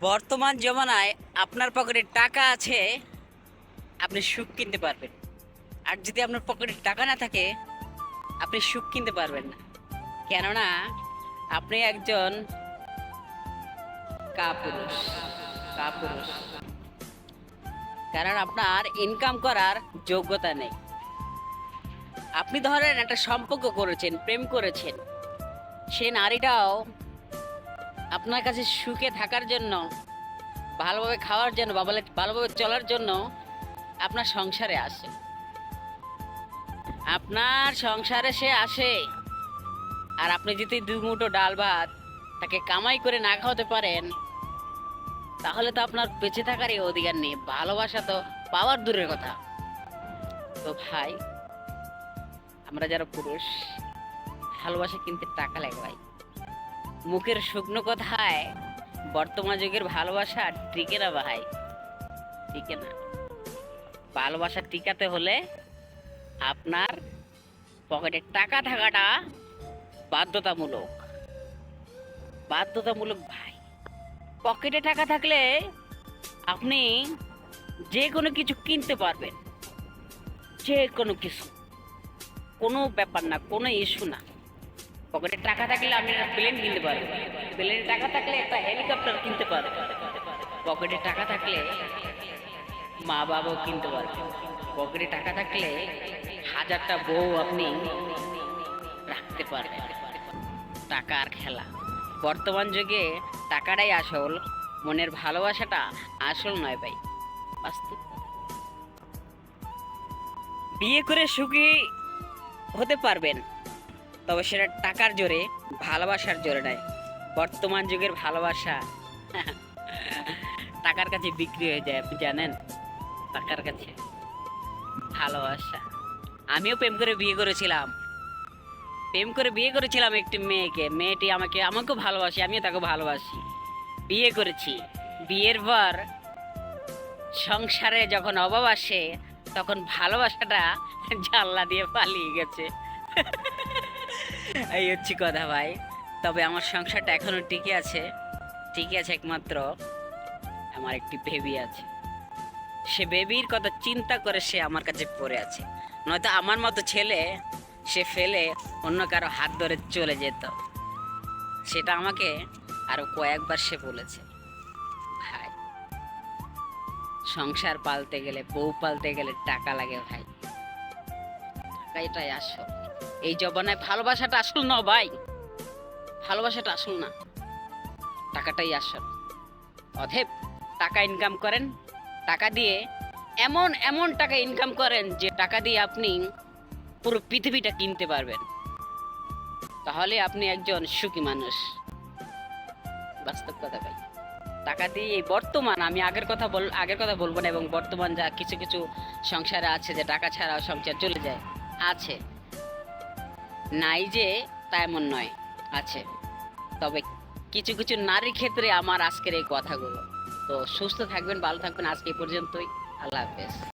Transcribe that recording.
বর্তমান জমানায় আপনার পকেটে টাকা আছে, আপনি সুখ কিনতে পারবেন। আর যদি আপনার পকেটে টাকা না থাকে, আপনি সুখ কিনতে পারবেন না। কেননা, আপনি একজন কাপুরুষ। কাপুরুষ। কারণ আপনার ইনকাম করার যোগ্যতা নেই। আপনি ধরেন একটা সম্পর্ক করেছেন, প্রেম করেছেন। সে নারীটাও আপনার কাছে সুখে থাকার জন্য, ভালোভাবে খাওয়ার জন্য ভালোভাবে চলার জন্য আপনার সংসারে আসে। আপনার সংসারে সে আসে, আর আপনি যদি দু মুঠো ডাল ভাত তাকে কামাই করে না খাওয়াতে পারেন, তাহলে তো আপনার বেঁচে থাকারই অধিকার নেই। ভালোবাসা তো পাওয়ার দূরের কথা। তো ভাই, আমরা যারা পুরুষ, ভালোবাসা কিনতে টাকা লাগে ভাই। মুখের শুকনো কথায় বর্তমান যুগের ভালোবাসা টিকে না ভাই। টিকে না। ভালোবাসা টিকাতে হলে আপনার পকেটে টাকা থাকাটা বাধ্যতামূলক। বাধ্যতামূলক ভাই। পকেটে টাকা থাকলে আপনি যে কোনো কিছু কিনতে পারবেন। যে কোনো কিছু। কোনো ব্যাপার না, কোনো ইস্যু না। পকেটে টাকা থাকলে আপনি একটা প্লেন কিনতে পারবেন প্লেনে টাকা থাকলে একটা হেলিকপ্টার কিনতে পারবেন পকেটে টাকা থাকলে মা বাবাও কিনতে পারবেন পকেটে টাকা থাকলে হাজারটা বউ আপনি রাখতে পারবেন টাকার খেলা। বর্তমান যুগে টাকাটাই আসল, মনের ভালোবাসাটা আসল নয় ভাই, বাস্তব। বিয়ে করে সুখী হতে পারবেন। তবে সেটা টাকার জোরে, ভালোবাসার জোরে নয়। বর্তমান যুগের ভালোবাসা। টাকার কাছে বিক্রি হয়ে যায়, আপনি জানেন? টাকার কাছে। ভালোবাসা। আমিও প্রেম করে বিয়ে করেছিলাম। প্রেম করে বিয়ে করেছিলাম একটি মেয়েকে। মেয়েটি আমাকে, আমাকেও ভালোবাসে, আমিও তাকে ভালোবাসি। বিয়ে করেছি। বিয়ের পর সংসারে যখন অভাব আসে, তখন ভালোবাসাটা জানলা দিয়ে পালিয়ে গেছে। এই হচ্ছে কথা ভাই। তবে আমার সংসারটা এখনও টিকে আছে। টিকে আছে একমাত্র আমার একটি বেবি আছে। সে বেবির কথা চিন্তা করে সে আমার কাছে পড়ে আছে। নয়তো আমার মতো ছেলে সে ফেলে অন্য কারও হাত ধরে চলে যেত। সেটা আমাকে আরও কয়েকবার সে বলেছে। ভাই, সংসার পালতে গেলে, বউ পালতে গেলে টাকা লাগে ভাই। টাকা এটাই আসল। এই জবানায় ভালোবাসাটা আসল না ভাই। ভালোবাসাটা আসল না। টাকাটাই আসল। অধেব, টাকা ইনকাম করেন। টাকা দিয়ে এমন এমন টাকা ইনকাম করেন যে টাকা দিয়ে আপনি পুরো পৃথিবীটা কিনতে পারবেন। তাহলে আপনি একজন সুখী মানুষ। বাস্তব কথা ভাই। টাকা দিয়ে বর্তমান, আমি আগের কথা বল, আগের কথা বলব না, এবং বর্তমান যা কিছু কিছু সংসারে আছে, যে টাকা ছাড়া সংসার চলে যায়, আছে। নাই যে, তা এমন নয়। আছে। তবে কিছু কিছু নারীর ক্ষেত্রে আমার আজকের এই কথাগুলো। তো সুস্থ থাকবেন, ভালো থাকবেন, আজকে পর্যন্তই। আল্লাহ হাফেজ।